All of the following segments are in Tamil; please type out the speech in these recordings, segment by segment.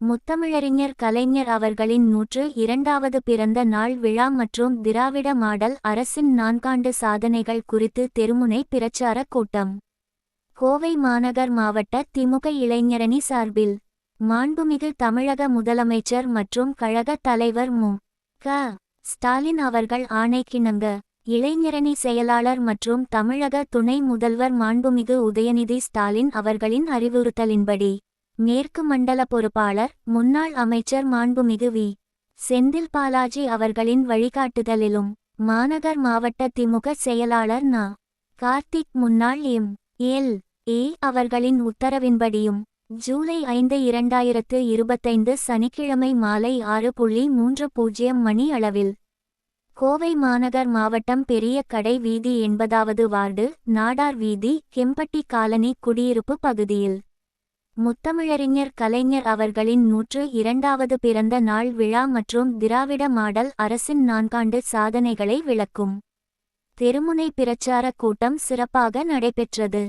முத்தமிழறிஞர் கலைஞர் அவர்களின் நூற்று இரண்டாவது பிறந்த நாள் விழா மற்றும் திராவிட மாடல் அரசின் நான்காண்டு சாதனைகள் குறித்து தெருமுனை பிரச்சார கூட்டம். கோவை மாநகர் மாவட்ட திமுக இளைஞரணி சார்பில் மாண்புமிகு தமிழக முதலமைச்சர் மற்றும் கழக தலைவர் மு. க. ஸ்டாலின் அவர்கள் ஆணைக்கிணங்க இளைஞரணி செயலாளர் மற்றும் தமிழக துணை முதல்வர் மாண்புமிகு உதயநிதி ஸ்டாலின் அவர்களின் அறிவுறுத்தலின்படி மேற்கு மண்டல பொறுப்பாளர் முன்னாள் அமைச்சர் மாண்புமிகு வி. செந்தில் பாலாஜி அவர்களின் வழிகாட்டுதலிலும் மாநகர் மாவட்ட திமுக செயலாளர் நா. கார்த்திக் முன்னாள் எம். எல். ஏ. அவர்களின் உத்தரவின்படியும் ஜூலை ஐந்து இரண்டாயிரத்து இருபத்தைந்து சனிக்கிழமை மாலை ஆறு புள்ளி மூன்று பூஜ்ஜியம் மணி அளவில் கோவை மாநகர் மாவட்டம் பெரிய கடை வீதி எண்பதாவது வார்டு நாடார் வீதி கெம்பட்டி காலனி குடியிருப்பு பகுதியில். முத்தமிழறிஞர் கலைஞர் அவர்களின் நூற்று இரண்டாவது பிறந்த நாள் விழா மற்றும் திராவிட மாடல் அரசின் நான்காண்டு சாதனைகளை விளக்கும். தெருமுனை பிரச்சார கூட்டம் சிறப்பாக நடைபெற்றது.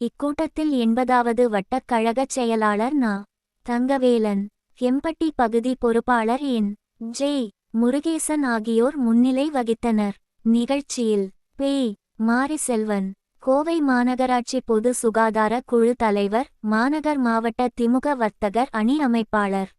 இக்கூட்டத்தில் எண்பதாவது வட்டக் கழகச் செயலாளர் நா. தங்கவேலன் கெம்பட்டி பகுதி பொறுப்பாளர் என். ஜே. முருகேசன் ஆகியோர் முன்னிலை வகித்தனர். நிகழ்ச்சியில் பே. மாரிசெல்வன் கோவை மாநகராட்சி பொது சுகாதார குழு தலைவர் மாநகர் மாவட்ட திமுக வர்த்தகர் அணி அமைப்பாளர்.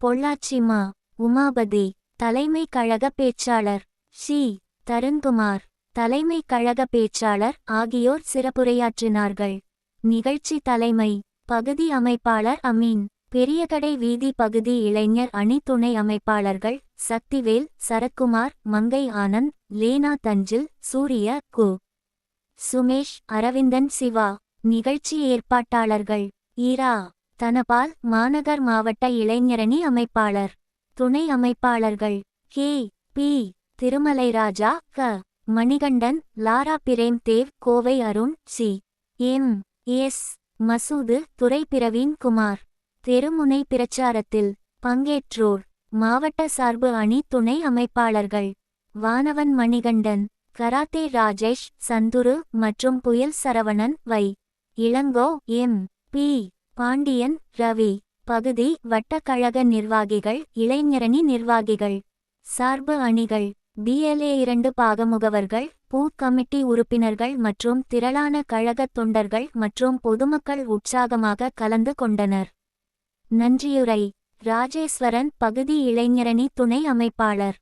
பொள்ளாச்சி மா. உமாபதி. தலைமை கழக பேச்சாளர். ஷி தருண்குமார். தலைமை கழக பேச்சாளர் ஆகியோர் சிறப்புரையாற்றினார்கள். நிகழ்ச்சி தலைமை. பகுதி அமைப்பாளர் அமீன். பெரியகடை வீதி பகுதி இளைஞர் அணி துணை அமைப்பாளர்கள் சக்திவேல் சரத்குமார் மங்கை ஆனந்த் லேனா தஞ்சில் சூரிய கு. சுமேஷ் அரவிந்தன் சிவா. நிகழ்ச்சி ஏற்பாட்டாளர்கள். ஈரா. தனபால் மாநகர் மாவட்ட இளைஞரணி அமைப்பாளர். துணை அமைப்பாளர்கள். கே. பி. திருமலை ராஜா க. Manikandan Lara Prem Dev Kovai Arun C. M. S. Masood Durai Praveen Kumar. தெருமுனை பிரச்சாரத்தில் பங்கேற்றோர். மாவட்ட சார்பு அணி துணை அமைப்பாளர்கள். வானவன் மணிகண்டன். கராத்தே ராஜேஷ் சந்துரு மற்றும் புயல் சரவணன் வை. இளங்கோ எம். பி. பாண்டியன் ரவி. பகுதி வட்டக்கழக நிர்வாகிகள் இளைஞரணி நிர்வாகிகள். சார்பு அணிகள். பிஎல்ஏ இரண்டு பாகமுகவர்கள் பூத் கமிட்டி உறுப்பினர்கள் மற்றும் திரளான கழகத் தொண்டர்கள் மற்றும் பொதுமக்கள் உற்சாகமாக கலந்து கொண்டனர். நன்றியுரை. ராஜேஸ்வரன் பகுதி இளைஞரணி துணை அமைப்பாளர்.